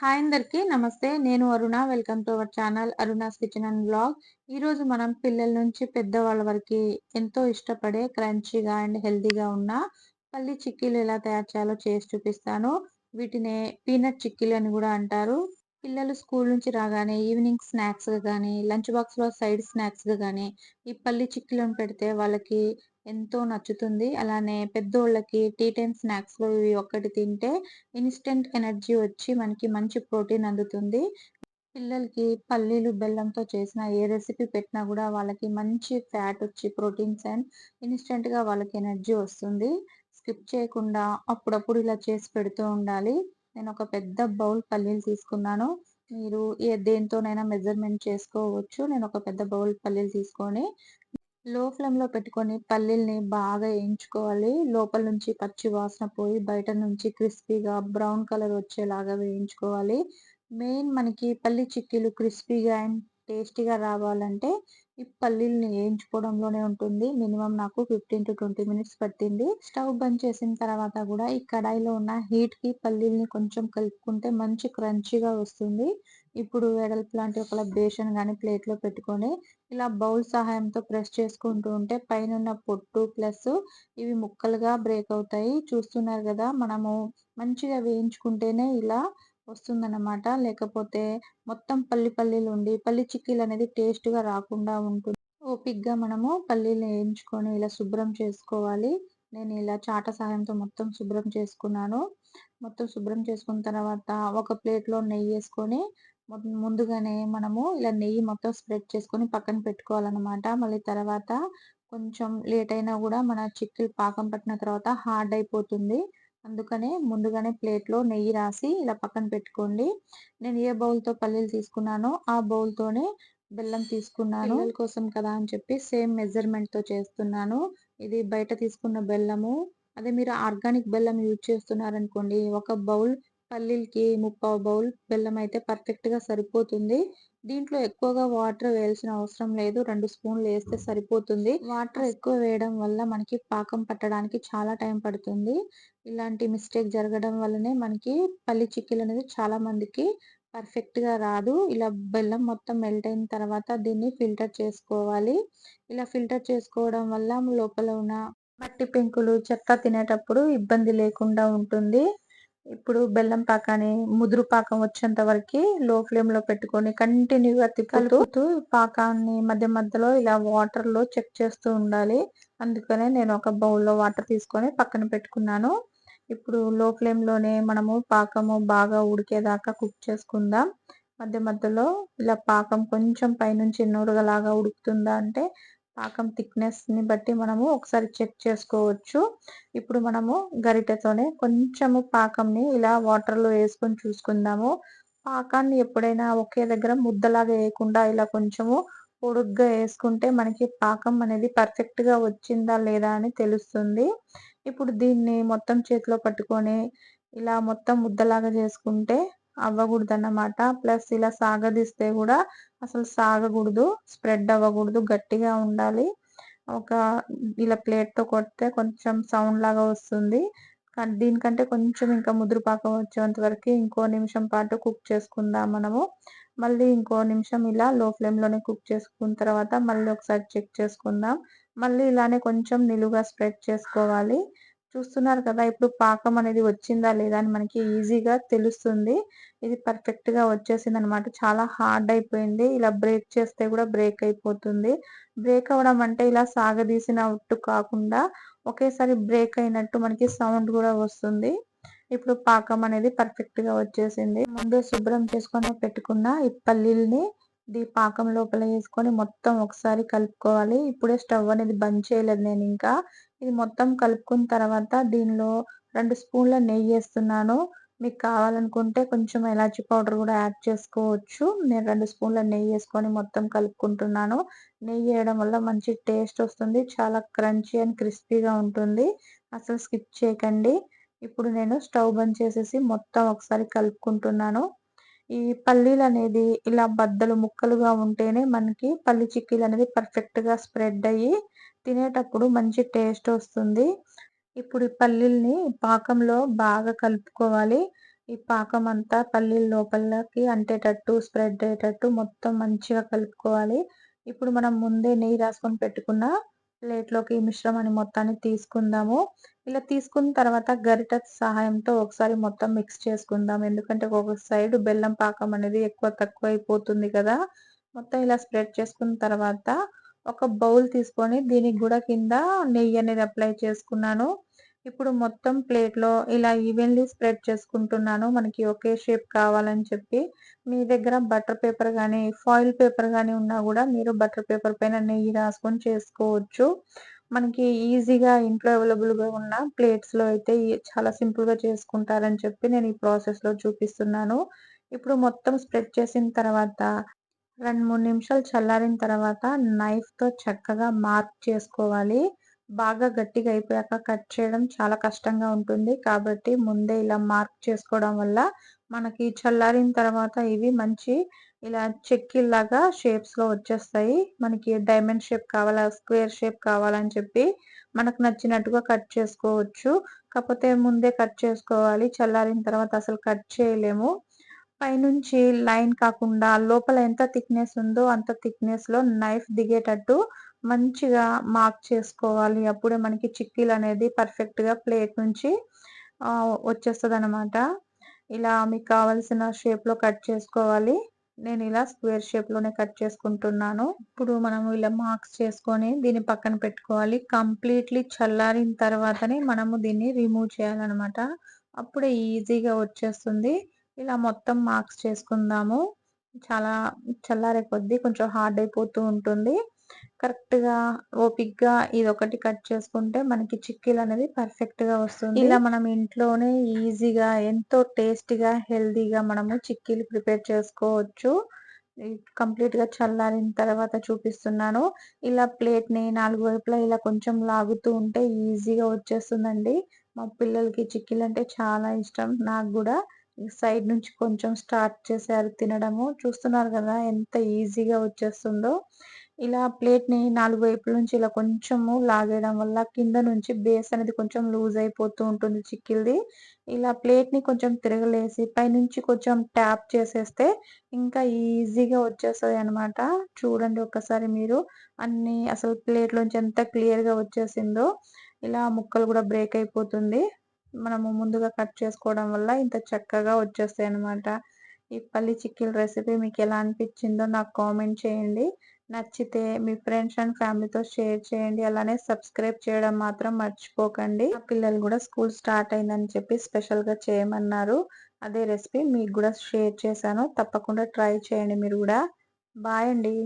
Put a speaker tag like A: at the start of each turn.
A: Hi అందరికీ నమస్తే. నేను Aruna. Welcome to our channel Aruna's kitchen and blog. ఈరోజు మనం పిల్లల నుంచి పెద్దవాళ్ళ వరకు ఎంతో ఇష్టపడే క్రంచీగా అండ్ హెల్దీగా ఉన్న పల్లి చిక్కీలు ఎలా తయారు చేయాలో చేసి చూపిస్తాను. వీటిని పీనట్ చిక్కీలు అని కూడా అంటారు. పిల్లలు స్కూల్ నుంచి రాగానే ఈవినింగ్ స్నాక్స్గా కానీ లంచ్ బాక్స్లో సైడ్ స్నాక్స్గా కానీ ఈ పల్లి చిక్కీలను పెడితే వాళ్ళకి ఎంతో నచ్చుతుంది. అలానే పెద్దోళ్ళకి టీ టైమ్ స్నాక్స్లో ఇవి ఒక్కటి తింటే ఇన్స్టెంట్ ఎనర్జీ వచ్చి మనకి మంచి ప్రోటీన్ అందుతుంది. పిల్లలకి పల్లీలు బెల్లంతో చేసిన ఏ రెసిపీ పెట్టినా కూడా వాళ్ళకి మంచి ఫ్యాట్ వచ్చి ప్రోటీన్స్ అండ్ ఇన్స్టెంట్గా వాళ్ళకి ఎనర్జీ వస్తుంది. స్కిప్ చేయకుండా అప్పుడప్పుడు ఇలా చేసి పెడుతూ ఉండాలి. నేను ఒక పెద్ద బౌల్ పల్లీలు తీసుకున్నాను. మీరు ఏ దేంతోనైనా మెజర్మెంట్ చేసుకోవచ్చు. నేను ఒక పెద్ద బౌల్ పల్లీలు తీసుకొని లో ఫ్లేమ్లో పెట్టుకొని పల్లీల్ని బాగా వేయించుకోవాలి. లోపల నుంచి పచ్చి వాసన పోయి బయట నుంచి క్రిస్పీగా బ్రౌన్ కలర్ వచ్చేలాగా వేయించుకోవాలి. మెయిన్ మనకి పల్లి చిక్కీలు క్రిస్పీగా అండ్ టేస్టీగా రావాలంటే ఈ పల్లీల్ని వేయించుకోవడంలోనే ఉంటుంది. మినిమం నాకు ఫిఫ్టీన్ టు ట్వంటీ మినిట్స్ పట్టింది. స్టవ్ బంద్ చేసిన తర్వాత కూడా ఈ కడాయిలో ఉన్న హీట్కి పల్లీలని పల్లీల్ని కొంచెం కలుపుకుంటే మంచి క్రంచీగా వస్తుంది. ఇప్పుడు వెడల్పు లాంటి ఒక బేషన్ కానీ ప్లేట్లో పెట్టుకొని ఇలా బౌల్ సహాయంతో ప్రెస్ చేసుకుంటూ ఉంటే పైన పొట్టు ప్లస్ ఇవి ముక్కలుగా బ్రేక్ అవుతాయి. చూస్తున్నారు కదా మనము మంచిగా వేయించుకుంటేనే ఇలా వస్తుందన్నమాట. లేకపోతే మొత్తం పల్లి పల్లీలు ఉండి పల్లి చిక్కీలు అనేది టేస్ట్గా రాకుండా ఉంటుంది. ఓపిక్గా మనము పల్లీలు వేయించుకొని ఇలా శుభ్రం చేసుకోవాలి. నేను ఇలా చాట సహాయంతో మొత్తం శుభ్రం చేసుకున్నాను. మొత్తం శుభ్రం చేసుకున్న తర్వాత ఒక ప్లేట్లో నెయ్యి వేసుకొని ముందుగానే మనము ఇలా నెయ్యి మొత్తం స్ప్రెడ్ చేసుకొని పక్కన పెట్టుకోవాలన్నమాట. మళ్ళీ తర్వాత కొంచెం లేట్ అయినా కూడా మన చిక్కులు పాకం పట్టిన తర్వాత హార్డ్ అయిపోతుంది. అందుకనే ముందుగానే ప్లేట్లో నెయ్యి రాసి ఇలా పక్కన పెట్టుకోండి. నేను ఏ బౌల్తో పల్లీలు తీసుకున్నానో ఆ బౌల్తోనే బెల్లం తీసుకున్నాను. కోసం కదా అని చెప్పి సేమ్ మెజర్మెంట్తో చేస్తున్నాను. ఇది బయట తీసుకున్న బెల్లము అదే మీరు ఆర్గానిక్ బెల్లం యూజ్ చేస్తున్నారనుకోండి ఒక బౌల్ పల్లీలకి ముప్పావు బౌల్ బెల్లం అయితే పర్ఫెక్ట్గా సరిపోతుంది. దీంట్లో ఎక్కువగా వాటర్ వేయాల్సిన అవసరం లేదు. రెండు స్పూన్లు వేస్తే సరిపోతుంది. వాటర్ ఎక్కువ వేయడం వల్ల మనకి పాకం పట్టడానికి చాలా టైం పడుతుంది. ఇలాంటి మిస్టేక్ జరగడం వల్లనే మనకి పల్లి చిక్కీలు అనేది చాలా మందికి పర్ఫెక్ట్గా రాదు. ఇలా బెల్లం మొత్తం మెల్ట్ అయిన తర్వాత దీన్ని ఫిల్టర్ చేసుకోవాలి. ఇలా ఫిల్టర్ చేసుకోవడం వల్ల లోపల ఉన్న మట్టి పెంకులు చెత్త తినేటప్పుడు ఇబ్బంది లేకుండా ఉంటుంది. ఇప్పుడు బెల్లం పాకాన్ని ముదురు పాకం వచ్చేంత వరకు లో ఫ్లేమ్లో పెట్టుకొని కంటిన్యూగా తిప్పుతూ పాకాన్ని మధ్య మధ్యలో ఇలా వాటర్లో చెక్ చేస్తూ ఉండాలి. అందుకనే నేను ఒక బౌల్లో వాటర్ తీసుకొని పక్కన పెట్టుకున్నాను. ఇప్పుడు లో ఫ్లేమ్లోనే మనము పాకము బాగా ఉడికేదాకా కుక్ చేసుకుందాం. మధ్య మధ్యలో ఇలా పాకం కొంచెం పైనుంచి నూరగలాగా ఉడుకుతుందా అంటే పాకం థిక్నెస్ని బట్టి మనము ఒకసారి చెక్ చేసుకోవచ్చు. ఇప్పుడు మనము గరిటెతోనే కొంచెము పాకంని ఇలా వాటర్లో వేసుకొని చూసుకుందాము. పాకాన్ని ఎప్పుడైనా ఒకే దగ్గర ముద్దలాగా వేయకుండా ఇలా కొంచెము పొడుగ్గా వేసుకుంటే మనకి పాకం అనేది పర్ఫెక్ట్గా వచ్చిందా లేదా అని తెలుస్తుంది. ఇప్పుడు దీన్ని మొత్తం చేతిలో పట్టుకొని ఇలా మొత్తం ముద్దలాగా చేసుకుంటే అవ్వకూడదు అన్నమాట ప్లస్ ఇలా సాగదీస్తే కూడా అసలు సాగకూడదు స్ప్రెడ్ అవ్వకూడదు గట్టిగా ఉండాలి. ఒక ఇలా ప్లేట్తో కొడితే కొంచెం సౌండ్ లాగా వస్తుంది. దీనికంటే కొంచెం ఇంకా ముదురుపాకం వచ్చేంత వరకు ఇంకో నిమిషం పాటు కుక్ చేసుకుందాం మనము. మళ్ళీ ఇంకో నిమిషం ఇలా లో ఫ్లేమ్లోనే కుక్ చేసుకున్న తర్వాత మళ్ళీ ఒకసారి చెక్ చేసుకుందాం. మళ్ళీ ఇలానే కొంచెం నిలువుగా స్ప్రెడ్ చేసుకోవాలి. చూస్తున్నారు కదా ఇప్పుడు పాకం అనేది వచ్చిందా లేదా అని మనకి ఈజీగా తెలుస్తుంది. ఇది పర్ఫెక్ట్గా వచ్చేసింది అనమాట చాలా హార్డ్ అయిపోయింది. ఇలా బ్రేక్ చేస్తే కూడా బ్రేక్ అయిపోతుంది. బ్రేక్ అవ్వడం అంటే ఇలా సాగదీసినట్టు కాకుండా ఒకేసారి బ్రేక్ అయినట్టు మనకి సౌండ్ కూడా వస్తుంది. ఇప్పుడు పాకం అనేది పర్ఫెక్ట్గా వచ్చేసింది. ముందే శుభ్రం చేసుకొని పెట్టుకున్న ఈ పల్లీల్ని ఈ పాకం లోపల వేసుకొని మొత్తం ఒకసారి కలుపుకోవాలి. ఇప్పుడే స్టవ్ అనేది బంద్ చేయలేదు నేను ఇంకా. ఇది మొత్తం కలుపుకున్న తర్వాత దీనిలో రెండు స్పూన్ల నెయ్యి వేస్తున్నాను. మీకు కావాలనుకుంటే కొంచెం ఎలాచీ పౌడర్ కూడా యాడ్ చేసుకోవచ్చు. నేను రెండు స్పూన్ల నెయ్యి వేసుకొని మొత్తం కలుపుకుంటున్నాను. నెయ్యి వేయడం వల్ల మంచి టేస్ట్ వస్తుంది. చాలా క్రంచీ అండ్ క్రిస్పీగా ఉంటుంది. అసలు స్కిప్ చేయకండి. ఇప్పుడు నేను స్టవ్ బంద్ చేసేసి మొత్తం ఒకసారి కలుపుకుంటున్నాను. ఈ పల్లీలు అనేది ఇలా బద్దలు ముక్కలుగా ఉంటేనే మనకి పల్లి చిక్కీలు అనేది పర్ఫెక్ట్గా స్ప్రెడ్ అయ్యి తినేటప్పుడు మంచి టేస్ట్ వస్తుంది. ఇప్పుడు ఈ పల్లీల్ని పాకంలో బాగా కలుపుకోవాలి. ఈ పాకం అంతా పల్లీల లోపలకి అంటేటట్టు స్ప్రెడ్ అయ్యేటట్టు మొత్తం మంచిగా కలుపుకోవాలి. ఇప్పుడు మనం ముందే నెయ్యి రాసుకొని పెట్టుకున్న ప్లేట్లోకి ఈ మిశ్రమాన్ని మొత్తాన్ని తీసుకుందాము. ఇలా తీసుకున్న తర్వాత గరిట సహాయంతో ఒకసారి మొత్తం మిక్స్ చేసుకుందాం. ఎందుకంటే ఒక సైడ్ బెల్లం పాకం అనేది ఎక్కువ తక్కువ అయిపోతుంది కదా. మొత్తం ఇలా స్ప్రెడ్ చేసుకున్న తర్వాత ఒక బౌల్ తీసుకొని దీనికి కూడా కింద నెయ్యి అనేది అప్లై చేసుకున్నాను. ఇప్పుడు మొత్తం ప్లేట్లో ఇలా ఈవెన్లీ స్ప్రెడ్ చేసుకుంటున్నాను. మనకి ఒకే షేప్ కావాలని చెప్పి. మీ దగ్గర బటర్ పేపర్ కానీ ఫాయిల్ పేపర్ కానీ ఉన్నా కూడా మీరు బటర్ పేపర్ పైన నెయ్యి రాసుకొని చేసుకోవచ్చు. మనకి ఈజీగా ఇంట్లో అవైలబుల్గా ఉన్న ప్లేట్స్లో అయితే చాలా సింపుల్గా చేసుకుంటారని చెప్పి నేను ఈ ప్రాసెస్లో చూపిస్తున్నాను. ఇప్పుడు మొత్తం స్ప్రెడ్ చేసిన తర్వాత రెండు మూడు నిమిషాలు చల్లారిన తర్వాత నైఫ్తో చక్కగా మార్క్ చేసుకోవాలి. బాగా గట్టిగా అయిపోయాక కట్ చేయడం చాలా కష్టంగా ఉంటుంది. కాబట్టి ముందే ఇలా మార్క్ చేసుకోవడం వల్ల మనకి చల్లారిన తర్వాత ఇవి మంచి ఇలా చెక్కిల్లాగా షేప్స్లో వచ్చేస్తాయి. మనకి డైమండ్ షేప్ కావాలా స్క్వేర్ షేప్ కావాలని చెప్పి మనకు నచ్చినట్టుగా కట్ చేసుకోవచ్చు. కాకపోతే ముందే కట్ చేసుకోవాలి. చల్లారిన తర్వాత అసలు కట్ చేయలేము. పైనుంచి లైన్ కాకుండా లోపల ఎంత థిక్నెస్ ఉందో అంత థిక్నెస్లో నైఫ్ దిగేటట్టు మంచిగా మార్క్ చేసుకోవాలి. అప్పుడే మనకి చిక్కీలు అనేది పర్ఫెక్ట్గా ప్లేట్ నుంచి వచ్చేస్తుంది అనమాట ఇలా మీకు కావలసిన షేప్లో కట్ చేసుకోవాలి. నేను ఇలా స్క్వేర్ షేప్లోనే కట్ చేసుకుంటున్నాను. ఇప్పుడు మనం ఇలా మార్క్స్ చేసుకొని దీన్ని పక్కన పెట్టుకోవాలి. కంప్లీట్లీ చల్లారిన తర్వాతనే మనము దీన్ని రిమూవ్ చేయాలన్నమాట. అప్పుడే ఈజీగా వచ్చేస్తుంది. ఇలా మొత్తం మార్క్స్ చేసుకుందాము. చాలా చల్లారే కొద్దీ కొంచెం హార్డ్ అయిపోతూ ఉంటుంది. కరెక్ట్గా ఓపిక్గా ఇది ఒకటి కట్ చేసుకుంటే మనకి చిక్కీలు అనేది పర్ఫెక్ట్గా వస్తుంది. ఇలా మనం ఇంట్లోనే ఈజీగా ఎంతో టేస్టీగా హెల్దీగా మనము చిక్కీలు ప్రిపేర్ చేసుకోవచ్చు. కంప్లీట్గా చల్లారిన తర్వాత చూపిస్తున్నాను. ఇలా ప్లేట్ని నాలుగు వైపులా ఇలా కొంచెం లాగుతూ ఉంటే ఈజీగా వచ్చేస్తుందండి. మా పిల్లలకి చిక్కీలు అంటే చాలా ఇష్టం నాకు కూడా. సైడ్ నుంచి కొంచెం స్టార్ట్ చేశారు తినడము. చూస్తున్నారు కదా ఎంత ఈజీగా వచ్చేస్తుందో. ఇలా ప్లేట్ని నాలుగు వైపుల నుంచి ఇలా కొంచెము లాగేయడం వల్ల కింద నుంచి బేస్ అనేది కొంచెం లూజ్ అయిపోతూ ఉంటుంది చిక్కిల్ది. ఇలా ప్లేట్ని కొంచెం తిరగలేసి పైనుంచి కొంచెం ట్యాప్ చేసేస్తే ఇంకా ఈజీగా వచ్చేస్తుంది అనమాట చూడండి ఒకసారి మీరు అన్ని అసలు ప్లేట్లోంచి ఎంత క్లియర్గా వచ్చేసిందో. ఇలా ముక్కలు కూడా బ్రేక్ అయిపోతుంది. మనము ముందుగా కట్ చేసుకోవడం వల్ల ఇంత చక్కగా వచ్చేస్తాయి అనమాట ఈ పల్లి చిక్కీల రెసిపీ మీకు ఎలా అనిపించిందో నాకు కామెంట్ చేయండి. నచ్చితే మీ ఫ్రెండ్స్ అండ్ ఫ్యామిలీతో షేర్ చేయండి. అలానే సబ్స్క్రైబ్ చేయడం మాత్రం మర్చిపోకండి. పిల్లలు కూడా స్కూల్ స్టార్ట్ అయిందని చెప్పి స్పెషల్గా చేయమన్నారు. అదే రెసిపీ మీకు కూడా షేర్ చేశాను. తప్పకుండా ట్రై చేయండి మీరు కూడా. బాయ్ అండి.